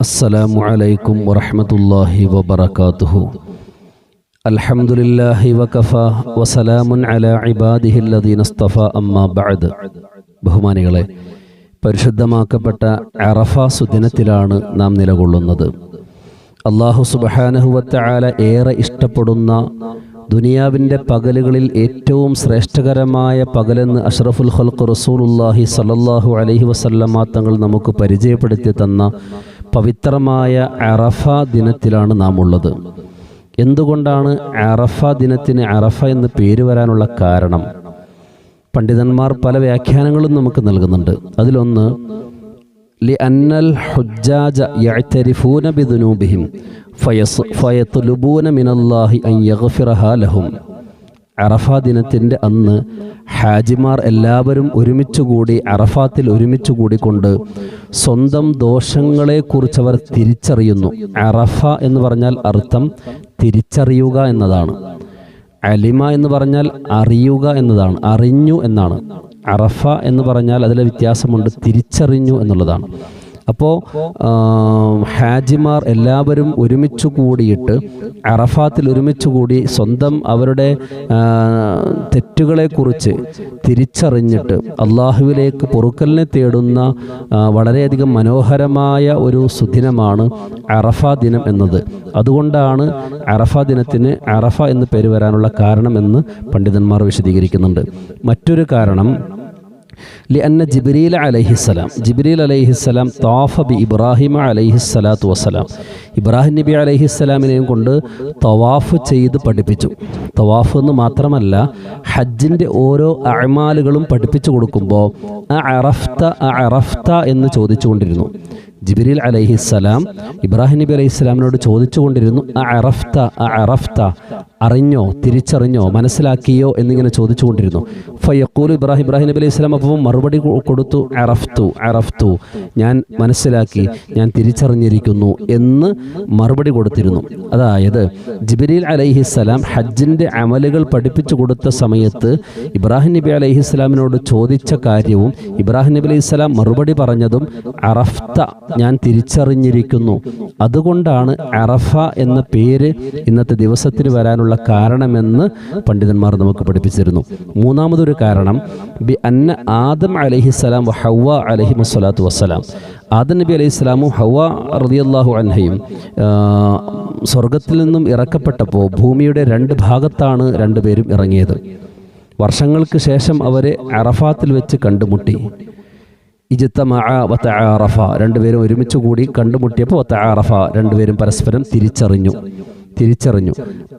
السلام عليكم ورحمة الله وبركاته الحمد لله وكفى وسلام على عباده الذين اصطفى أما بعد ബഹുമാനികളെ പരിശുദ്ധമാക്കപ്പെട്ട അറഫ സുദിനത്തിലാണ് നാം നിലകൊള്ളുന്നത് അള്ളാഹു സുബഹാനഹുവത്താല ഏറെ ഇഷ്ടപ്പെടുന്ന ദുനിയാവിൻ്റെ പകലുകളിൽ ഏറ്റവും ശ്രേഷ്ഠകരമായ പകലെന്ന് അഷ്റഫുൽ ഖൽഖ് റസൂലുല്ലാഹി സല്ലല്ലാഹു അലൈഹി വസല്ലമ തങ്ങൾ നമുക്ക് പരിചയപ്പെടുത്തി തന്ന പവിത്രമായ അറഫ ദിനത്തിലാണ് നാം ഉള്ളത് എന്തുകൊണ്ടാണ് അറഫ ദിനത്തിന് അറഫ എന്ന് പേര് വരാനുള്ള കാരണം? പണ്ഡിതന്മാർ പല വ്യാഖ്യാനങ്ങളും നമുക്ക് നൽകുന്നുണ്ട്. അതിലൊന്ന് ലി അന്നൽ ഹുജാജ യഅ്തരിഫൂന ബിദുനൂബിഹിം ഫയസ് മിനല്ലാഹി അൻ ലഹും. അറഫ ദിനത്തിന്റെ അന്ന് ഹാജിമാർ എല്ലാവരും ഒരുമിച്ചുകൂടി അറഫാത്തിൽ ഒരുമിച്ച് ഒരുമിച്ചുകൂടിക്കൊണ്ട് സ്വന്തം ദോഷങ്ങളെക്കുറിച്ച് അവർ തിരിച്ചറിയുന്നു. അറഫ എന്ന് പറഞ്ഞാൽ അർത്ഥം തിരിച്ചറിയുക എന്നതാണ്. അലിമ എന്ന് പറഞ്ഞാൽ അറിയുക എന്നതാണ് അറിഞ്ഞു എന്നാണ്. അറഫ എന്ന് പറഞ്ഞാൽ അതിലെ വ്യത്യാസമുണ്ട് തിരിച്ചറിഞ്ഞു എന്നുള്ളതാണ്. അപ്പോൾ ഹാജിമാർ എല്ലാവരും ഒരുമിച്ച് കൂടിയിട്ട് അറഫാത്തിൽ ഒരുമിച്ച് കൂടി സ്വന്തം അവരുടെ തെറ്റുകളെക്കുറിച്ച് തിരിച്ചറിഞ്ഞിട്ട് അള്ളാഹുവിലേക്ക് പൊറുക്കലിനെ തേടുന്ന വളരെയധികം മനോഹരമായ ഒരു സുദിനമാണ് അറഫ ദിനം എന്നത്. അതുകൊണ്ടാണ് അറഫ ദിനത്തിന് അറഫ എന്ന് പേര് വരാനുള്ള കാരണം എന്ന് പണ്ഡിതന്മാർ വിശദീകരിക്കുന്നുണ്ട്. മറ്റൊരു കാരണം لأن جبريل عليه السلام جبريل عليه السلام طاف بإبراهيم عليه الصلاة والسلام ഇബ്രാഹിം നബി അലൈഹി സ്വലാമിനെയും കൊണ്ട് തവാഫ് ചെയ്ത് പഠിപ്പിച്ചു തവാഫ് എന്ന് മാത്രമല്ല ഹജ്ജിൻ്റെ ഓരോ അഴമാലുകളും പഠിപ്പിച്ചു കൊടുക്കുമ്പോൾ ആ അറഫ്ത ആ അറഫ്ത എന്ന് ചോദിച്ചുകൊണ്ടിരുന്നു ജിബിരിൽ അലൈഹിസ്സലാം ഇബ്രാഹിം നബി അലൈഹി സ്വലാമിനോട് ചോദിച്ചുകൊണ്ടിരുന്നു ആ അറഫ്ത ആ അറഫ്ത അറിഞ്ഞോ തിരിച്ചറിഞ്ഞോ മനസ്സിലാക്കിയോ എന്നിങ്ങനെ ചോദിച്ചുകൊണ്ടിരുന്നു. ഫയക്കൂൽ ഇബ്രാഹിം ഇബ്രാഹിം നബി അലൈഹി സ്വലാം അപ്പം മറുപടി കൊടുത്തു അറഫ്തു അറഫ്തു ഞാൻ മനസ്സിലാക്കി ഞാൻ തിരിച്ചറിഞ്ഞിരിക്കുന്നു എന്ന് മറുപടി കൊടുത്തിരുന്നു. അതായത് ജിബിരിൽ അലൈഹിസ്സലാം ഹജ്ജിന്റെ അമലുകൾ പഠിപ്പിച്ചു കൊടുത്ത സമയത്ത് ഇബ്രാഹിം നബി അലൈഹി സ്വലാമിനോട് ചോദിച്ച കാര്യവും ഇബ്രാഹിം നബി അലൈഹി സ്വലാം മറുപടി പറഞ്ഞതും അറഫ്ത ഞാൻ തിരിച്ചറിഞ്ഞിരിക്കുന്നു. അതുകൊണ്ടാണ് അറഫ എന്ന പേര് ഇന്നത്തെ ദിവസത്തിന് വരാനുള്ള കാരണമെന്ന് പണ്ഡിതന്മാർ നമുക്ക് പഠിപ്പിച്ചിരുന്നു. മൂന്നാമതൊരു കാരണം ബി അന്ന ആദം അലഹിസ്സലാം ഹവ അലഹി വസ്സലാത്തു വസ്സലാം. ആദം നബി അലൈഹി സ്വലാമും ഹവ റളിയല്ലാഹു അൻഹയും സ്വർഗത്തിൽ നിന്നും ഇറക്കപ്പെട്ടപ്പോൾ ഭൂമിയുടെ രണ്ട് ഭാഗത്താണ് രണ്ടുപേരും ഇറങ്ങിയത്. വർഷങ്ങൾക്ക് ശേഷം അവരെ അറഫാത്തിൽ വെച്ച് കണ്ടുമുട്ടി. ഇജിത്തമഅ വതആറഫ രണ്ടുപേരും ഒരുമിച്ച് കൂടി കണ്ടുമുട്ടിയപ്പോൾ വതആറഫ രണ്ടുപേരും പരസ്പരം തിരിച്ചറിഞ്ഞു. തിരിച്ചറിഞ്ഞു.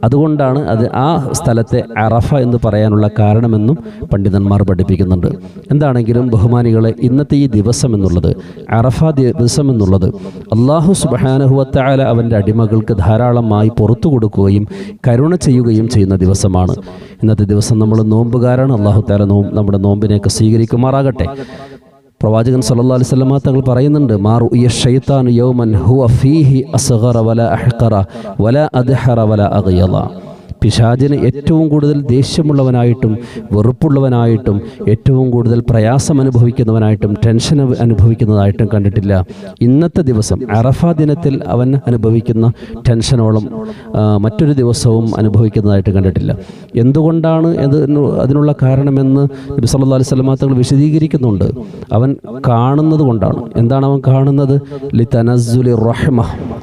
അതുകൊണ്ടാണ് അത് ആ സ്ഥലത്തെ അറഫ എന്ന് പറയാനുള്ള കാരണമെന്നും പണ്ഡിതന്മാർ പഠിപ്പിക്കുന്നുണ്ട്. എന്താണെങ്കിലും ബഹുമാനികളെ ഇന്നത്തെ ഈ ദിവസം എന്നുള്ളത് അറഫ ദിവസം എന്നുള്ളത് അള്ളാഹു സുബഹാനഹുവത്തായ അവന്റെ അടിമകൾക്ക് ധാരാളമായി പുറത്തു കൊടുക്കുകയും കരുണ ചെയ്യുകയും ചെയ്യുന്ന ദിവസമാണ്. ഇന്നത്തെ ദിവസം നമ്മൾ നോമ്പുകാരാണ്. അള്ളാഹു താല നോമ്പ് നമ്മുടെ നോമ്പിനെയൊക്കെ സ്വീകരിക്കുമാറാകട്ടെ. പ്രവാചകൻ സല്ലല്ലാഹു അലൈഹി സ്വലമ തങ്ങൾ പറയുന്നുണ്ട് മാറു ഷൈത്താൻ യൗമൻ ഹുവ ഫീഹി അസ്ഗറ വല അഹ്ഖറ വല അദ്ഹറ വല അഗ്യള പിശാചിന് ഏറ്റവും കൂടുതൽ ദേഷ്യമുള്ളവനായിട്ടും വെറുപ്പുള്ളവനായിട്ടും ഏറ്റവും കൂടുതൽ പ്രയാസം അനുഭവിക്കുന്നവനായിട്ടും ടെൻഷൻ അനു- അനുഭവിക്കുന്നതായിട്ടും കണ്ടിട്ടില്ല. ഇന്നത്തെ ദിവസം അറഫ ദിനത്തിൽ അവൻ അനുഭവിക്കുന്ന ടെൻഷനോളം മറ്റൊരു ദിവസവും അനുഭവിക്കുന്നതായിട്ട് കണ്ടിട്ടില്ല. എന്തുകൊണ്ടാണ് അത് അതിനുള്ള കാരണമെന്ന് നബി സല്ലല്ലാഹു അലൈഹി വസല്ലമ തങ്ങൾ വിശദീകരിക്കുന്നുണ്ട്. അവൻ കാണുന്നത് കൊണ്ടാണ്. എന്താണ് അവൻ കാണുന്നത്? ലി തനസുലി റഹ്മ.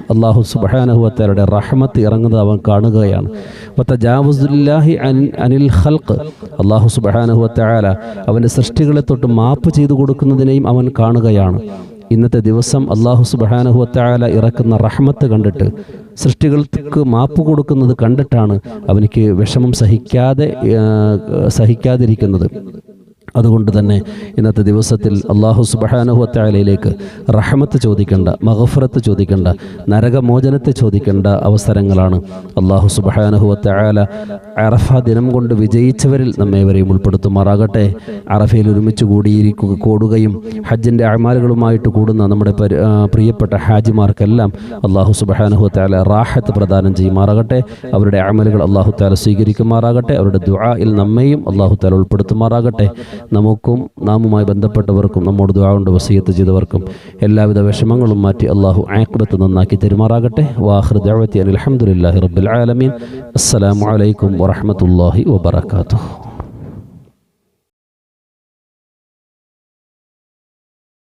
അള്ളാഹു സുബ്ഹാനഹു വതആലയുടെ റഹ്മത്ത് ഇറങ്ങുന്നത് അവൻ കാണുകയാണ്. വതജാവുസുല്ലാഹി അൻ അനിൽ ഖൽഖ്. അള്ളാഹു സുബ്ഹാനഹു വതആല അവന്റെ സൃഷ്ടികളെ തൊട്ട് മാപ്പ് ചെയ്തു കൊടുക്കുന്നതിനെയും അവൻ കാണുകയാണ്. ഇന്നത്തെ ദിവസം അള്ളാഹു സുബ്ഹാനഹു വതആല ഇറക്കുന്ന റഹ്മത്ത് കണ്ടിട്ട് സൃഷ്ടികൾക്ക് മാപ്പ് കൊടുക്കുന്നത് കണ്ടിട്ടാണ് അവനിക്ക് വിഷമം സഹിക്കാതെ സഹിക്കാതിരിക്കുന്നത്. അതുകൊണ്ട് തന്നെ ഇന്നത്തെ ദിവസത്തിൽ അള്ളാഹു സുബഹാനുഹത്തായാലയിലേക്ക് റഹമത്ത് ചോദിക്കേണ്ട മഹഫറത്ത് ചോദിക്കേണ്ട നരകമോചനത്തെ ചോദിക്കേണ്ട അവസരങ്ങളാണ് അള്ളാഹു സുബഹാനുഹത്തായാല അറഫ ദിനം കൊണ്ട് വിജയിച്ചവരിൽ നമ്മേവരെയും ഉൾപ്പെടുത്തുമാറാകട്ടെ. അറഫയിൽ ഒരുമിച്ച് കൂടിയിരിക്കുക കൂടുകയും ഹജ്ജിന്റെ അമാലുകളുമായിട്ട് കൂടുന്ന നമ്മുടെ പ്രിയപ്പെട്ട ഹാജിമാർക്കെല്ലാം അള്ളാഹു സുബഹാനുഹത്തായാല റാഹത്ത് പ്രദാനം ചെയ്യുമാറാകട്ടെ. അവരുടെ അമലുകൾ അള്ളാഹു താല സ്വീകരിക്കുമാറാകട്ടെ. അവരുടെ ദുആയിൽ നമ്മയും അള്ളാഹു താല ഉൾപ്പെടുത്തുമാറാകട്ടെ. നമുക്കും നാമുമായി ബന്ധപ്പെട്ടവർക്കും നമ്മോട് ദുആ കൊണ്ട് വസീയത്ത് ചെയ്തവർക്കും എല്ലാവിധ വിഷമങ്ങളും മാറ്റി അള്ളാഹു ആക്ബത്ത് നന്നാക്കി തെരുമാറാകട്ടെ. വാഹൃ ദഅവത്തി അനിൽ അൽഹംദുലില്ലാഹി റബ്ബിൽ ആലമീൻ. അസ്സലാമു അലൈക്കും വറഹ്മത്തുള്ളാഹി വബറകാതുഹു.